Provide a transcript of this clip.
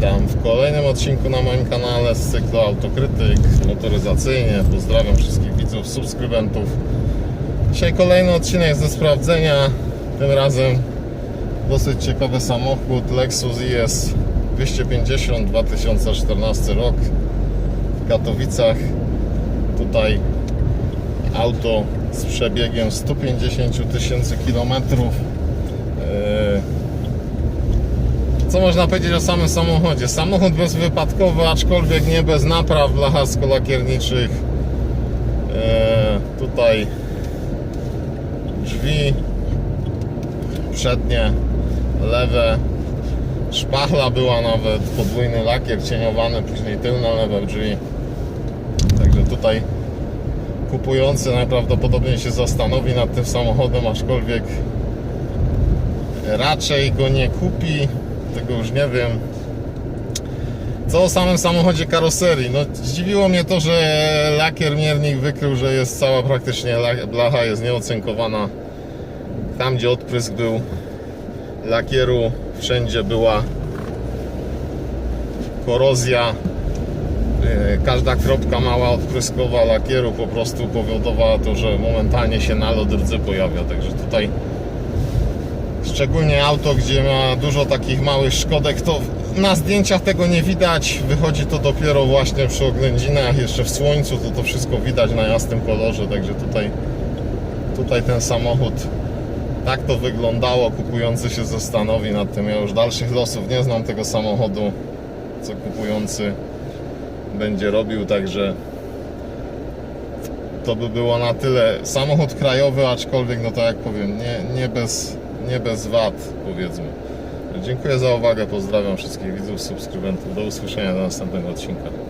Witam w kolejnym odcinku na moim kanale z cyklu Autokrytyk motoryzacyjnie. Pozdrawiam wszystkich widzów, subskrybentów. Dzisiaj kolejny odcinek ze sprawdzenia. Tym razem dosyć ciekawy samochód Lexus IS 250 2014 rok w Katowicach. Tutaj auto z przebiegiem 150 tysięcy kilometrów. Yy, co można powiedzieć o samym samochodzie? Samochód bezwypadkowy, aczkolwiek nie bez napraw lachasko-lakierniczych. E, tutaj drzwi przednie, lewe, szpachla była nawet, podwójny lakier cieniowany, później tylne lewe drzwi. Także tutaj kupujący najprawdopodobniej się zastanowi nad tym samochodem, aczkolwiek raczej go nie kupi, tego już nie wiem. Co o samym samochodzie karoserii? No, zdziwiło mnie to, że lakier miernik wykrył, że jest cała praktycznie la- blacha jest nieocynkowana. Tam gdzie odprysk był lakieru, wszędzie była korozja. Yy, Każda kropka mała odpryskowa lakieru po prostu powodowała to, że momentalnie się nalot rdzy pojawia. Także tutaj Szczególnie auto, gdzie ma dużo takich małych szkodek, to na zdjęciach tego nie widać. Wychodzi to dopiero właśnie przy oględzinach, jeszcze w słońcu, to to wszystko widać na jasnym kolorze. Także tutaj, tutaj ten samochód tak to wyglądało. Kupujący się zastanowi nad tym. Ja już dalszych losów nie znam tego samochodu, co kupujący będzie robił. Także to by było na tyle. Samochód krajowy, aczkolwiek, no to jak powiem, nie, nie, bez, nie bez wad, powiedzmy. Dziękuję za uwagę, pozdrawiam wszystkich widzów, subskrybentów. Do usłyszenia do następnego odcinka.